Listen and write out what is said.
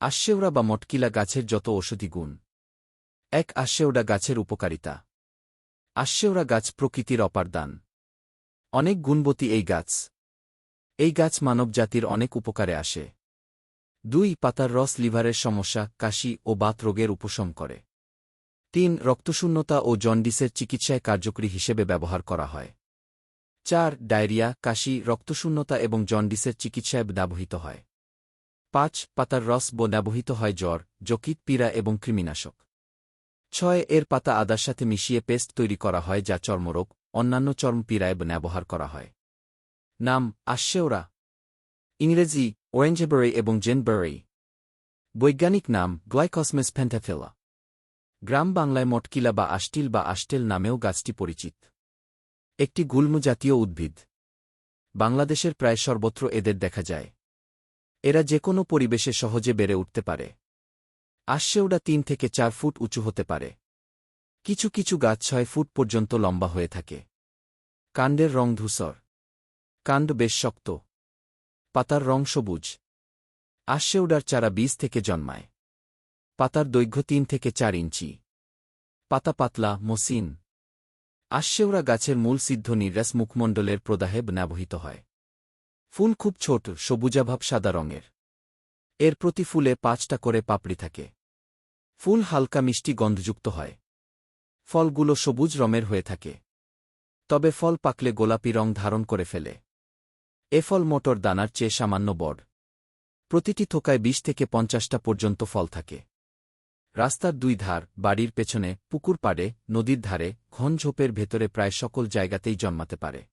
আশেওড়া বা মটকিলা গাছের যত ঔষধি গুণ। এক আশেওড়া গাছের উপকারিতা। আশেওড়া গাছ প্রকৃতির অপারদান অনেক গুণবতী এই গাছ। এই গাছ মানবজাতির অনেক উপকারে আসে। দুই, পাতার রস লিভারের সমস্যা, কাশি ও বাত রোগের উপশম করে। তিন, রক্তশূন্যতা ও জন্ডিসের চিকিৎসায় কার্যকরী হিসেবে ব্যবহার করা হয়। চার, ডায়রিয়া, কাশি, রক্তশূন্যতা এবং জন্ডিসের চিকিৎসায় ব্যবহৃত হয়। পাঁচ, পাতার রস ব ব্যবহৃত হয় জ্বর যকৃৎ পীড়া এবং কৃমিনাশক। ছয়, এর পাতা আদার সাথে মিশিয়ে পেস্ট তৈরি করা হয় যা চর্মরোগ, অন্যান্য চর্মপীড়ায় ব্যবহার করা হয়। নাম, আশেওরা। ইংরেজি ওরেঞ্জেবেরি এবং জেনবেরি বৈজ্ঞানিক নাম গ্লাইকসমেস প্যান্টাফেলা গ্রাম বাংলায় মটকিলা বা আষ্টিল বা আষ্টেল নামেও গাছটি পরিচিত। একটি গুল্ম জাতীয় উদ্ভিদ। বাংলাদেশের প্রায় সর্বত্র এদের দেখা যায়। এরা যে কোনো পরিবেশে সহজে বেড়ে উঠতে পারে। আশেওড়া তিন থেকে চার ফুট উঁচু হতে পারে। কিছু কিছু গাছ ছয় ফুট পর্যন্ত লম্বা হয়ে থাকে। কাণ্ডের রং ধূসর। কাণ্ড বেশ শক্ত। পাতার রং সবুজ। আশেওডার চারা বীজ থেকে জন্মায়। পাতার দৈর্ঘ্য তিন থেকে চার ইঞ্চি। পাতা পাতলা মসিন আশেওড়া গাছের মূল সিদ্ধ নির্যাস মুখমণ্ডলের প্রদাহে ব্যবহৃত হয়। ফুল খুব ছোট, সবুজাভাব সাদা রঙের। এর প্রতি ফুলে পাঁচটা করে পাপড়ি থাকে। ফুল হালকা মিষ্টি গন্ধযুক্ত হয়। ফলগুলো সবুজ রঙের হয়ে থাকে। তবে ফল পাকলে গোলাপি রং ধারণ করে ফেলে। এ ফল মোটর দানার চেয়ে সামান্য বড়। প্রতিটি থোকায় বিশ থেকে পঞ্চাশটা পর্যন্ত ফল থাকে। রাস্তার দুই ধার, বাড়ির পেছনে, পুকুর পাড়ে, নদীর ধারে ঘন ঝোপের ভেতরে প্রায় সকল জায়গাতেই জন্মাতে পারে।